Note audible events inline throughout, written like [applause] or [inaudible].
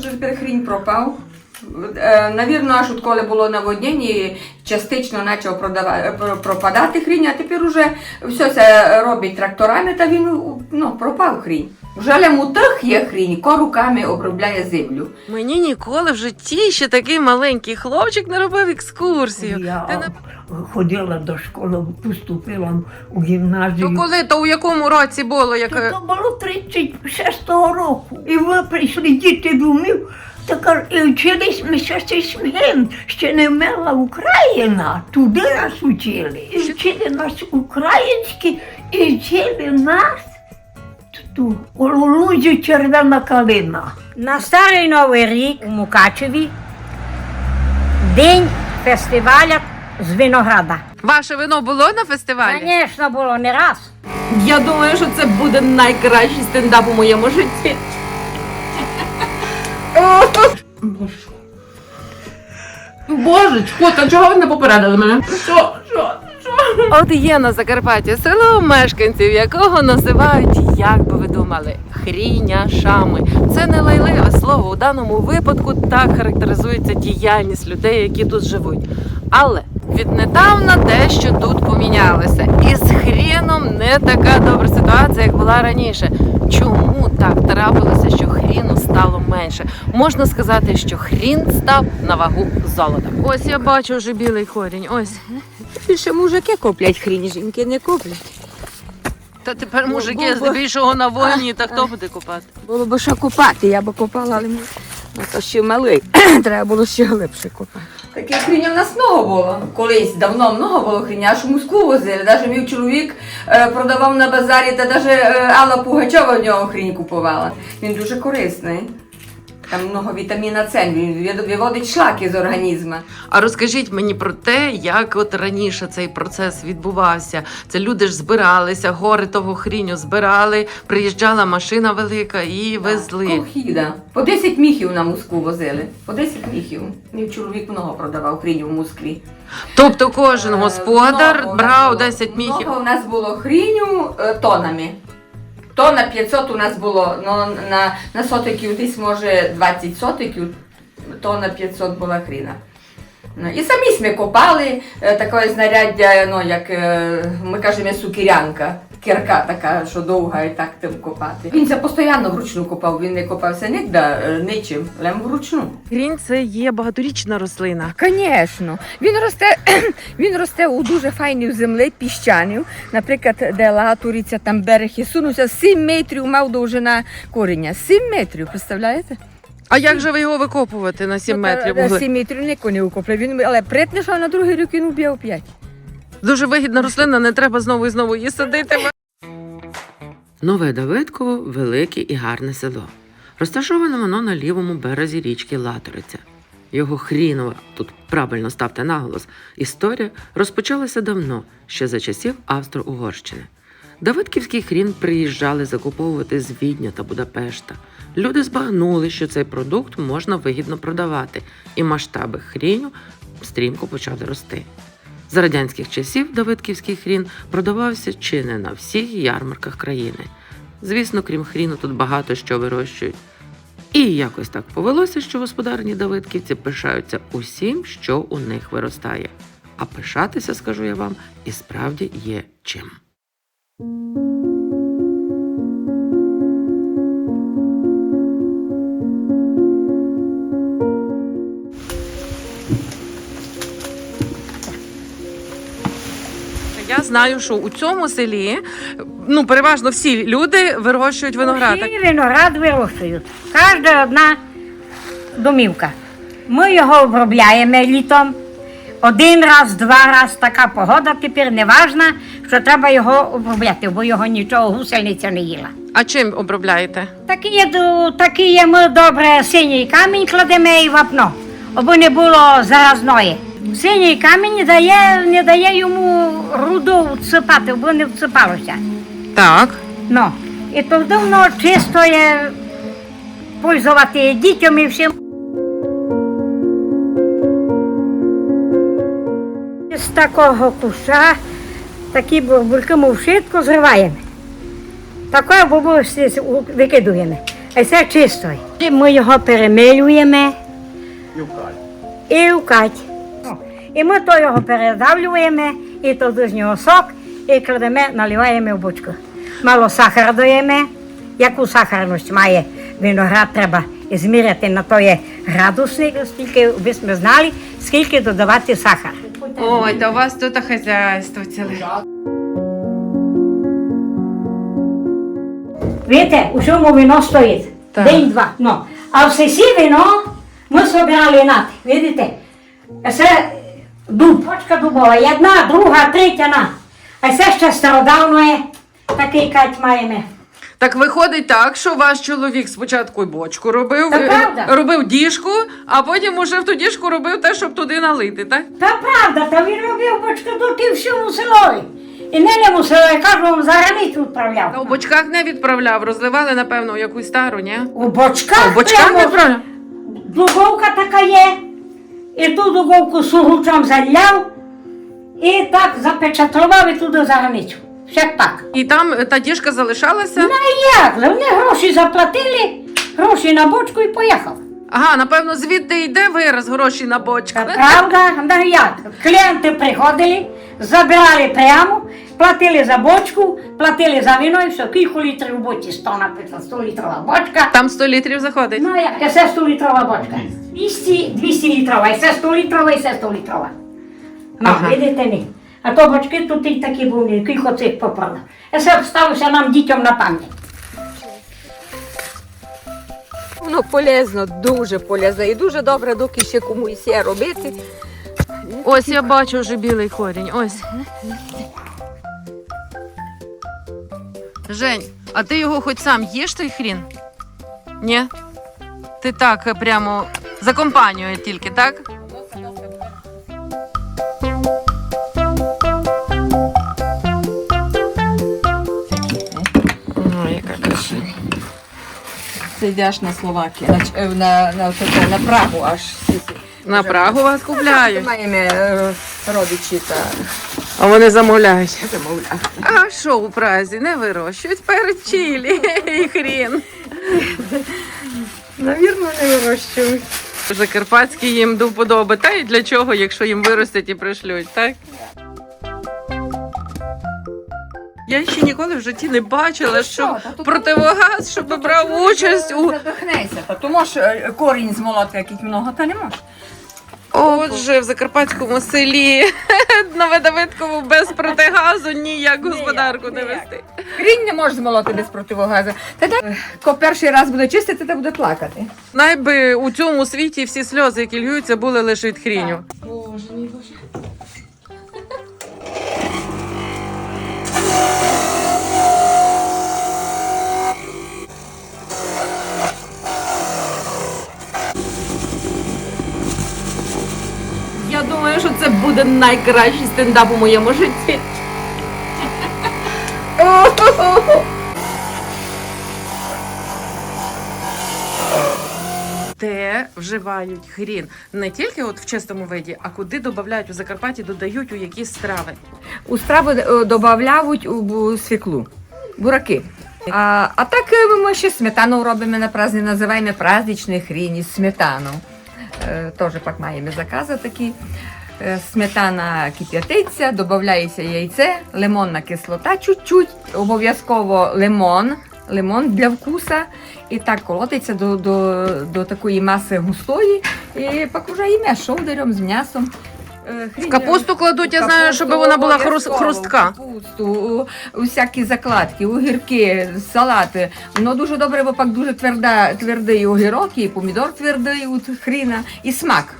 що тепер хрінь пропав. Е, Навірно, аж от коли було наводнення, частично почав продавати пропадати хрінь, а тепер уже все це робить тракторами, та він ну, пропав хрінь. Вже але мутах є хрінь, ко руками обробляє землю. Мені ніколи в житті ще такий маленький хлопчик не робив екскурсію. Я Ти не- ходила до школи, поступила у гімназію. То коли, то у якому році було, як. То, то було 36-го року. І ви прийшли діти домів, та кажуть, і вчились ми ще смген, ще не вмерла Україна, туди нас учили. І вчили нас українські, і вчили нас ту у лузі червона калина. На Старий Новий рік у Мукачеві день фестиваля з винограда. Ваше вино було на фестивалі? Звісно, було не раз. Я думаю, що це буде найкращий стендап у моєму житті. Божечко, та чого ви не попередили мене? Що? Що? От є на Закарпатті село мешканців, якого називають, як би ви думали, хріняшами. Це не лайливе слово. У даному випадку так характеризується діяльність людей, які тут живуть. Але віднедавна дещо тут помінялося. І з хріном не така добра ситуація, як була раніше. Чому так трапилося, що хріну стало менше? Можна сказати, що хрін став на вагу золота. Ось я бачу вже білий корінь. Ось. Більше мужики куплять хрінь, жінки не куплять. Та тепер мужики бо- здебільшого на війні, та хто буде купати? Було б що купати, я б купала, але ми- ну, то ще малий. [clears throat] Треба було ще глибше купати. Таких хрінь у нас много було. Колись давно много було хрінь, аж у Москву возили. Навіть мій чоловік е, продавав на базарі, та навіть е, Алла Пугачова в нього хрінь купувала. Він дуже корисний. Там много вітаміна С, він виводить шлаки з організму. А розкажіть мені про те, як от раніше цей процес відбувався. Це люди ж збиралися, гори того хріню збирали, приїжджала машина велика і везли. Колхіда. По 10 міхів на Москву возили. По 10 міхів. Мій чоловік много продавав хрінь в Москві. Тобто кожен господар Много у нас брав було. 10 міхів. Много у нас було хріню е, тонами. Тонна 500 у нас було, ну, на, на сотиків десь може 20 сотиків, то на 500 була хріна. Ну, і самі ми копали е, таке знаряддя, ну, як е, ми кажемо, сукірянка. Кірка така, що довга і так тим копати. Він це постійно вручну копав, він не копався ніде е, нічим, лем вручну. Хрінь це є багаторічна рослина. Звісно, він росте, [clears throat] він росте у дуже файній землі, піщанів. Наприклад, де Лагатуриця, там берег і сунувся, 7 метрів мав довжина коріння. 7 метрів, представляєте? А як же ви його викопувати на 7 метрів? На могли? 7 метрів ніхто не укоплює. Він, але притне, що на другий рік він уб'яв 5. Дуже вигідна рослина, не треба знову і знову її садити. Нове Давидково велике і гарне село. Розташоване воно на лівому березі річки Латориця. Його хрінова, тут правильно ставте наголос, історія розпочалася давно, ще за часів Австро-Угорщини. Давидківський хрін приїжджали закуповувати з Відня та Будапешта. Люди збагнули, що цей продукт можна вигідно продавати, і масштаби хріню стрімко почали рости. За радянських часів Давидківський хрін продавався чи не на всіх ярмарках країни. Звісно, крім хріну, тут багато що вирощують. І якось так повелося, що господарні Давидківці пишаються усім, що у них виростає. А пишатися, скажу я вам, і справді є чим. Знаю, що у цьому селі ну переважно всі люди вирощують виноград. Всі виноград вирощують. Кожна одна домівка. Ми його обробляємо літом. Один раз, два раз така погода тепер не важна, що треба його обробляти, бо його нічого гусениця не їла. А чим обробляєте? Такі є, такі є ми добре синій камінь кладемо і вапно, аби не було заразної. Синій камінь не дає, не дає йому руду всипати, бо не всипалося. Так. Ну, і тоді воно чисто є пользувати дітям і всім. З такого куша такі бульки ми вшитку зриваємо. Такою бабусі викидуємо. А це чисто. Ми його перемилюємо і в кать. І ми то його передавлюємо, і туди з нього сок, і кладемо, наливаємо в бочку. Мало сахара даємо, яку сахарність має виноград, треба зміряти на той градусник, скільки ви ми знали, скільки додавати сахар. Ой, та у вас тут хазяйство ціле. Видите, у чому вино стоїть? День-два. Ну. А в сесі вино ми собирали нати. Видите? Це дуб, почка дубова, одна, друга, третя на. А це ще стародавно є, такий кать маємо. Так виходить так, що ваш чоловік спочатку й бочку робив, Та правда. робив діжку, а потім уже в ту діжку робив те, щоб туди налити, так? Та правда, та він робив почку тут і всьому селові. І не не мусив, я кажу, вам за границю Та у бочках не відправляв, розливали, напевно, в якусь стару, ні? У бочках, А в бочках прямо відправляв? Дуговка така є, і ту дуговку сугучом заляв, і так запечатлував і туди за границю. Все так. І там та діжка залишалася. Ну як? Вони гроші заплатили, гроші на бочку і поїхав. Ага, напевно, звідти йде вираз гроші на бочку. Правда? Ну як? Клієнти приходили, забирали прямо, платили за бочку, платили за вино і все. Кілька літрів в боці, 100 написано, 100 літрова бочка. Там 100 літрів заходить. Ну як, це 100 літрова бочка. 200, 200 літрова, і це 100 літрова, і це 100 літрова. Ну, Ага. видите ні. А то бочки тут і такі були, кілько цих поправив. Це ставився нам дітям на пам'ять. Воно полезно, дуже полезно. І дуже добре, доки ще комусь є робити. Ось я бачу вже білий корінь. Ось. Жень, а ти його хоч сам їш той хрін? Ні? Ти так е, прямо за компанією тільки, так? Ой, яка краса. Ти йдеш на Словакію, на, Ч- е, на, на, на, на Прагу аж. На Прагу вас купляють, Маємо е, родичі та а вони замовляють. замовляють. А що у Празі не вирощують перед чилі і хрін. Навірно, не вирощують. Закарпатські їм до вподоби. Та й для чого, якщо їм виростять і пришлють, так? Я ще ніколи в житті не бачила, що противогаз, щоб брав участь у. Задохнеться, та то можеш е, корінь змолоти, який много, та не можеш. Отже, в закарпатському селі [laughs] на Новедавидкову без протигазу ніяк господарку не вести. Крінь не можеш змолоти без противогазу. Та ко перший раз буде чистити, та буде плакати. Найби у цьому світі всі сльози, які льються, були лише від хріню. Я думаю, що це буде найкращий стендап у моєму житті. Де вживають хрін не тільки от в чистому виді, а куди додають у Закарпатті, додають у якісь страви. У страви е, додають у бу- свіклу, бураки. А, а так е, ми ще сметану робимо на праздник, називаємо праздничний хрін із сметану. Е, Теж пак маємо закази такі. Е, Сметана кип'ятиться, додається яйце, лимонна кислота чуть-чуть, обов'язково лимон, лимон для вкуса. І так колотиться до, до, до такої маси густої, і їме шовдарем з м'ясом. Е, В капусту кладуть, я знаю, щоб вона була хрустка. Капусту, у, у закладки, огірки, салати. Воно дуже добре, бо пак дуже тверда, твердий огірок, і помідор твердий от хріна, і смак.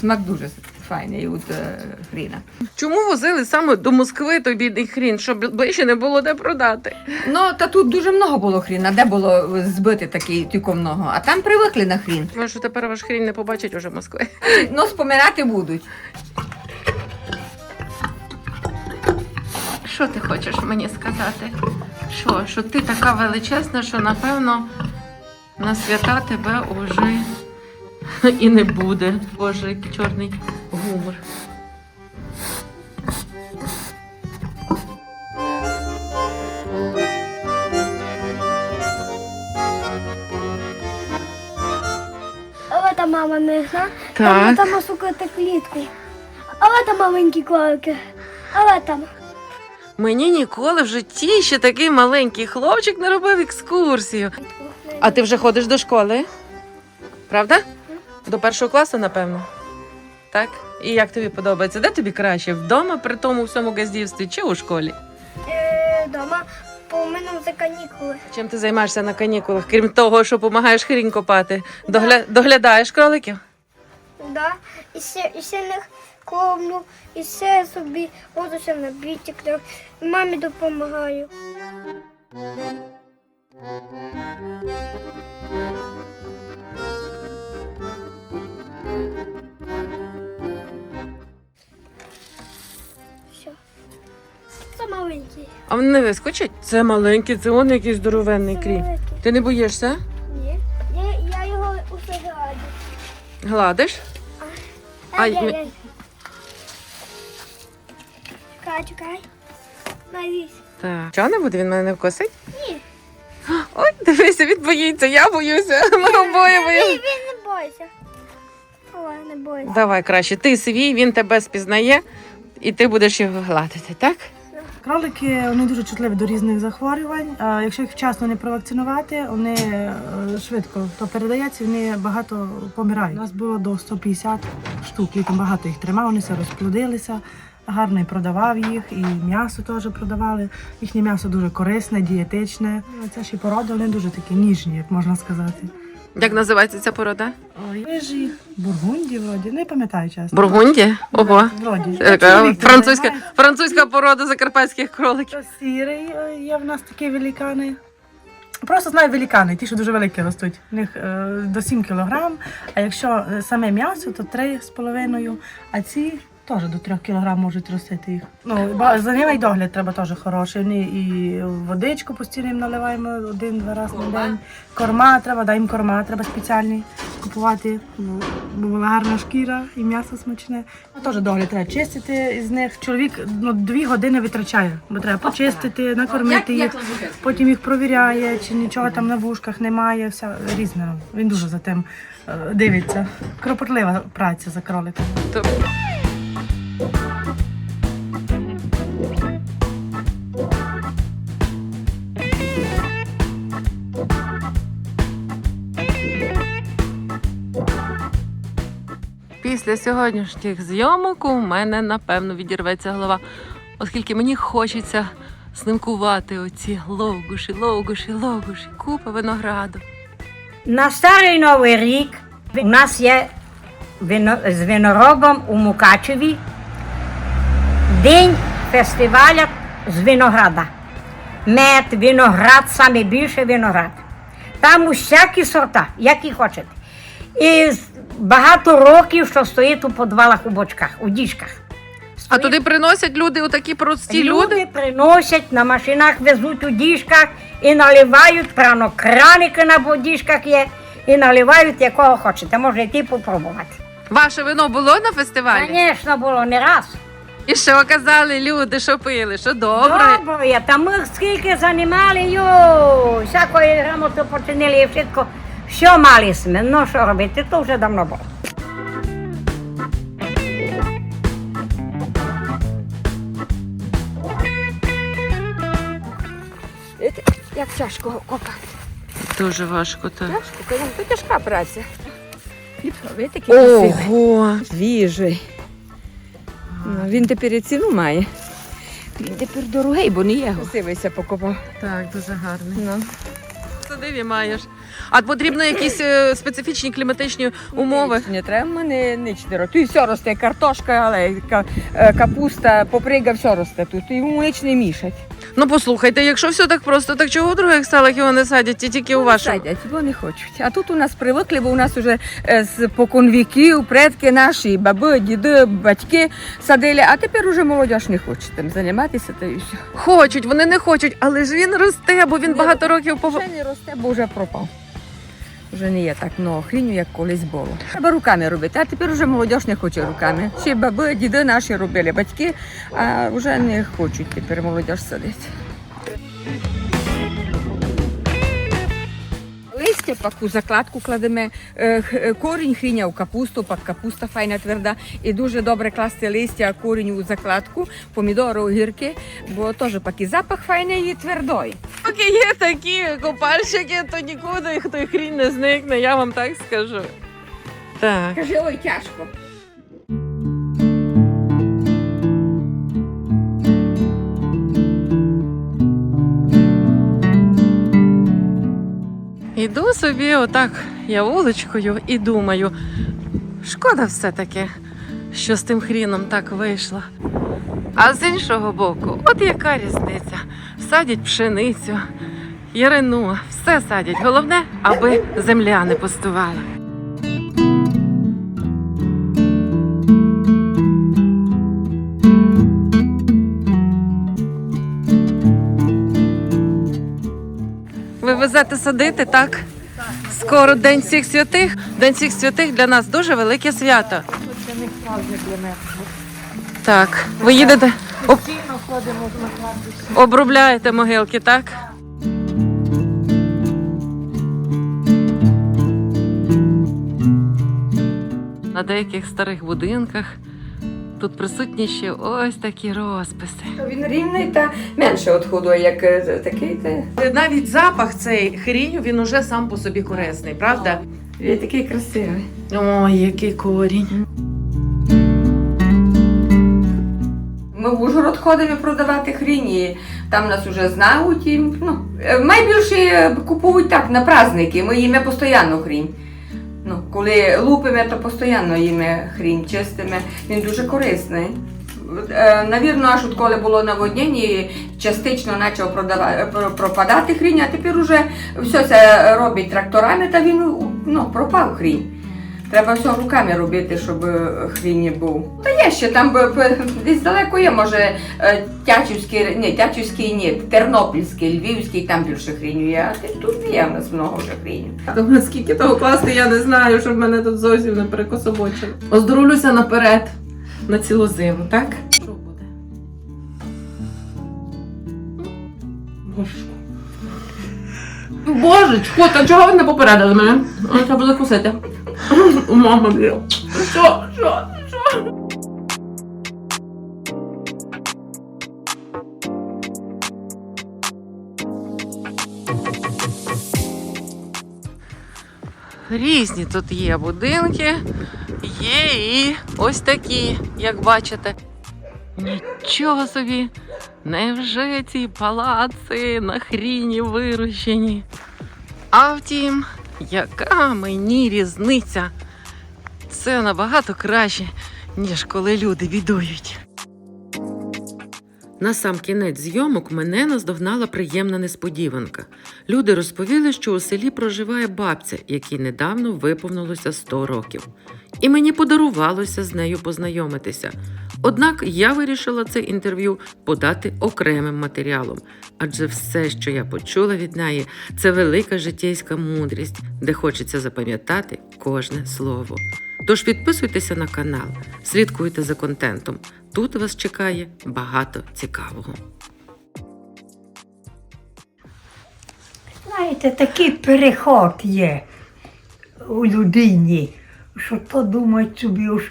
Смак дуже файний от е, хріна. Чому возили саме до Москви той бідний хрін, щоб ближче не було де продати? Ну, та тут дуже много було хріна, де було збити такий тільки много, а там привикли на хрін. Тому що тепер ваш хрін не побачить уже Москви. Ну, споминати будуть. Що ти хочеш мені сказати? Що, що ти така величезна, що напевно на свята тебе уже і не буде. Боже, який чорний гумор. та мама нижна, Так. там там осукати клітку. Але там маленькі кролики. Але там. Мені ніколи в житті ще такий маленький хлопчик не робив екскурсію. А ти вже ходиш до школи? Правда? До першого класу, напевно. Так? І як тобі подобається? Де тобі краще? Вдома при тому всьому газдівстві чи у школі? Е, дома, бо у мене вже канікули. Чим ти займаєшся на канікулах, крім того, що допомагаєш хрінь копати? Догля... Доглядаєш кроликів? Да? І ще, і ще них кормлю, і ще собі водуся на бітік, мамі допомагаю. Все. А вони не вискочать? Це маленький, це он якийсь здоровенний крій. великий. Ти не боїшся? Ні. Я, я його усе гладю. Гладиш? Ай, ми- ай, ай. Чекай, чекай. Навісь. Так. Чого не буде? Він мене не вкосить? Ні. Ой, дивися, він боїться, я боюся. Ми обоє Ні, боїмося. він не бойся. Ой, не бойся. Давай краще, ти свій, він тебе спізнає, і ти будеш його гладити, так? Кролики вони дуже чутливі до різних захворювань. А якщо їх вчасно не провакцинувати, вони е, швидко то передається, вони багато помирають. У нас було до 150 штук, літом багато їх тримав, вони все розплодилися. Гарно і продавав їх, і м'ясо теж продавали. Їхнє м'ясо дуже корисне, дієтичне. Це ж і породи, вони дуже такі ніжні, як можна сказати. Як називається ця порода? Ой, Рижі, бургунді, вроді, не пам'ятаю чесно. Бургунді? Ого. Вроді. Така французька, французька порода закарпатських кроликів. То сірий е, є в нас такі великани. Просто знаю великани, ті, що дуже великі ростуть. У них е, до 7 кг, а якщо е, саме м'ясо, то 3,5, а ці теж до 3 кг можуть ростити їх. Ну, за ними й догляд треба теж хороший. Вони і водичку постійно їм наливаємо один-два рази на день. Корма треба, дай їм корма, треба спеціальні купувати, бо бо була гарна шкіра і м'ясо смачне. Теж догляд треба чистити із них. Чоловік ну, дві години витрачає, бо треба почистити, накормити їх, потім їх провіряє, чи нічого там на вушках немає. Все різне. Він дуже за тим е, дивиться. Кропотлива праця за кроликами. Після сьогоднішніх зйомок у мене напевно відірветься голова, оскільки мені хочеться снимкувати оці ловгуші, ловгуші, ловгуші, купа винограду. На старий новий рік у нас є вино, з виноробом у Мукачеві день фестиваля з винограда. Мед, виноград, саме більше виноград. Там усякі сорта, які хочете. І багато років, що стоїть у підвалах у бочках, у діжках. А туди приносять люди, отакі прості люди. Люди приносять на машинах, везуть у діжках і наливають прямо краники на бодіжках є, і наливають якого хочете. Може йти попробувати. Ваше вино було на фестивалі? Звісно, було не раз. І що казали люди, що пили, що добре. Добре, та ми скільки займали, йой, всякої грамоти починили і все, що мали сме, ну що робити, то вже давно було. Як тяжко копати. Дуже важко, так. Тяжко, це тяжка праця. Ого! Свіжий. Ну, він тепер і ціну має. Він тепер дорогий, бо не є. Красивийся покупав. Так, дуже гарний. Ну. Садиві маєш. А потрібно якісь е, специфічні кліматичні умови. Не треба мене ніч не рости. Тут все росте, картошка, але ка- е, капуста, поприга, все росте тут. І йому ніч не мішать. Ну послухайте, якщо все так просто, так чого в других селах його не садять, і тільки у Вони вашому? Садять, бо не хочуть. А тут у нас привикли, бо у нас вже е, з покон віків, предки наші, баби, діди, батьки садили, а тепер уже молодь не хоче тим займатися, та і все. Хочуть, вони не хочуть, але ж він росте, бо він Не багато років пов... Не росте, бо вже пропав. Вже не є так много хріню, як колись було. Треба руками робити, а тепер вже молодь не хоче руками. Ще баби, діди наші робили, батьки, а вже не хочуть тепер молодь садити. Листя пак у закладку кладемо корінь хріня у капусту, пак капуста файна тверда. І дуже добре класти листя корінь у закладку, помідори, огірки, бо теж пак і запах файний і твердой. Поки є такі копальщики, то нікуди хто хрінь не зникне, я вам так скажу. Так. Каже, ой, тяжко. Іду собі отак я вуличкою і думаю, шкода все-таки, що з тим хріном так вийшло. А з іншого боку, от яка різниця? Садять пшеницю, ярину, все садять. Головне, аби земля не пустувала. Везете садити, так? Скоро День всіх святих. День всіх святих для нас дуже велике свято. Так, ви їдете, об... обробляєте могилки, так? На деяких старих будинках тут присутні ще ось такі розписи. Він рівний та менше відходу, як е, такий. Та... Навіть запах цей хріню, він уже сам по собі корисний, правда? Він такий красивий. Ой, який корінь. Ми в Ужгород ходимо продавати хрінь, і там нас вже знають. І, ну, е, найбільше е, купують так на праздники. Ми їмо постійно хрінь. Коли лупимо, то постійно їми хрінь, чистимо. Він дуже корисний. Е, Навірно, аж от коли було наводнення, частично почав пропадати хрінь, а тепер уже все це робить тракторами, та він ну, пропав хрінь. Треба все руками робити, щоб е, хрінь не був. Та є ще там десь далеко є, може е, Тячівський, ні, Тячівський ні, Тернопільський, Львівський, там більше хріню є, а тут є в нас много вже хріню. Тобто, скільки того класти, я не знаю, щоб мене тут зовсім не перекособочили. Оздоровлюся наперед на цілу зиму, так? Що буде? Божечко. Божечко, та чого ви не попередили мене? Треба закусити. Мама, блін. Що? Що? Що? Різні тут є будинки, є і ось такі, як бачите. Нічого собі, невже ці палаци на хріні вирощені? А втім, яка мені різниця? Це набагато краще, ніж коли люди бідують. На сам кінець зйомок мене наздогнала приємна несподіванка. Люди розповіли, що у селі проживає бабця, якій недавно виповнилося 100 років. І мені подарувалося з нею познайомитися. Однак я вирішила це інтерв'ю подати окремим матеріалом, адже все, що я почула від неї, це велика життєйська мудрість, де хочеться запам'ятати кожне слово. Тож підписуйтеся на канал, слідкуйте за контентом. Тут вас чекає багато цікавого. Знаєте, такий переход є у людині, що то думають собі уж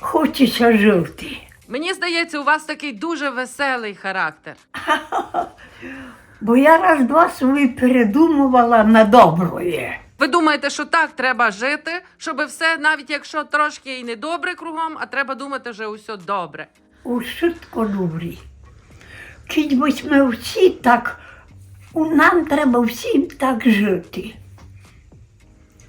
хочеться жити. Мені здається, у вас такий дуже веселий характер. [laughs] Бо я раз два собі передумувала на доброє. Ви думаєте, що так треба жити, щоб все, навіть якщо трошки і не добре кругом, а треба думати, що усе добре. Ушитко добрі. Кідь ми всі так, нам треба всім так жити.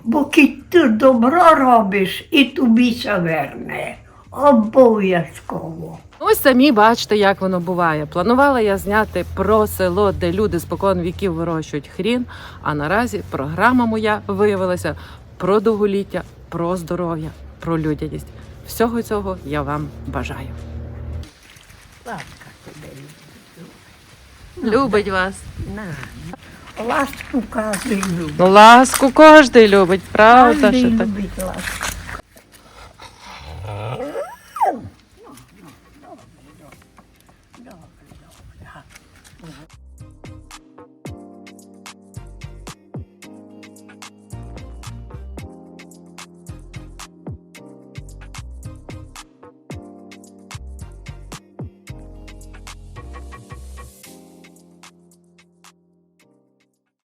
Бо кіть ти добро робиш і тобі се верне. Обов'язково. Ось самі бачите, як воно буває. Планувала я зняти про село, де люди спокон віків вирощують хрін. А наразі програма моя виявилася про довголіття, про здоров'я, про людяність. Всього цього я вам бажаю. Ласка тебе. Любить вас. На. Ласку кожен любить. Ласку кожен любить, правда? Кожен Що так? любить ласку.